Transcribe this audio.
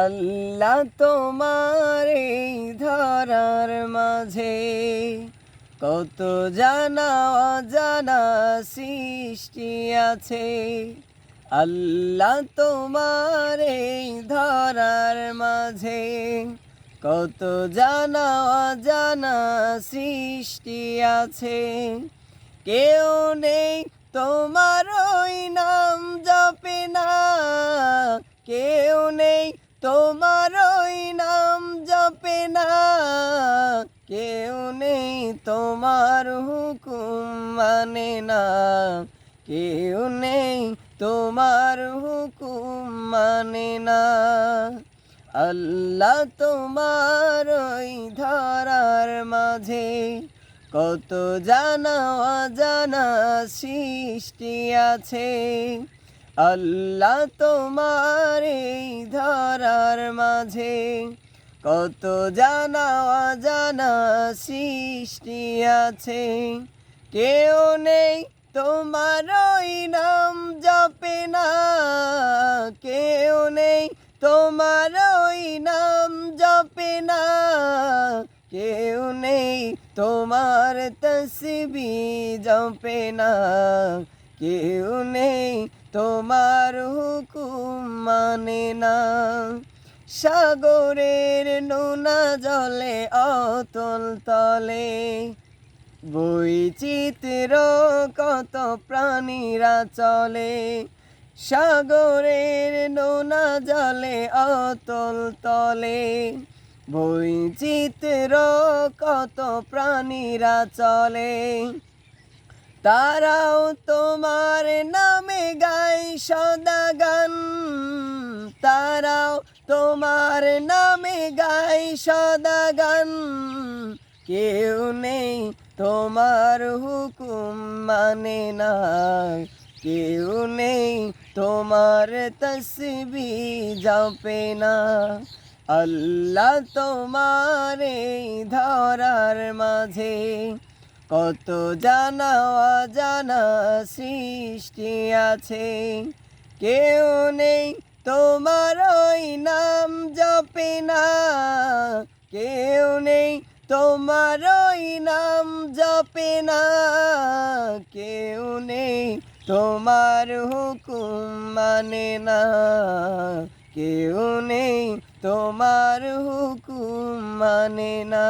আল্লাহ তোমার এই ধরার মাঝে কত জানা অজানা সৃষ্টি আছে। আল্লাহ তোমার এই ধরার মাঝে কত জানা অজানা সৃষ্টি আছে। কেউ নেই তোমার ওই নাম জপে না, কেউ তোমার হুকুম মানে না। কেউ নেই তোমার হুকুম মানে না। আল্লাহ তোমার ওই ধরার মাঝে কত জানা অজানা সৃষ্টি আছে। আল্লাহ তোমার এই ধরার মাঝে কত জানা অজানা সৃষ্টি আছে। কেউ নেই তোমার ওই নাম জপে না। কেউ নেই তোমার ওই নাম জপে না। কেউ নেই তোমার তসবি জপে না। কেউ নেই তোমার হুকুম মানে না। সাগরের নোনা জলে, অতল তলে। বৈচিত্র কত প্রাণীরা চলে। সাগরের নোনা জলে, অতল তলে। বৈচিত্র কত প্রাণীরা চলে। তারাও তোমার নামে গায় সদা গান। তারাও তোমার নামে গাই সদা গান। কেউ নেই তোমার হুকুম মানে না। কেউ নেই তোমার তসবি জপে না। আল্লাহ তোমার ধরার মাঝে কত জানা অজানা সৃষ্টি আছে। কেউ নেই তোমার ওই নাম জপে না। কেউ নেই তোমার ওই নাম জপে না। কেউ নেই তোমার হুকুম মানে না। কেউ নেই তোমার হুকুম মানে না।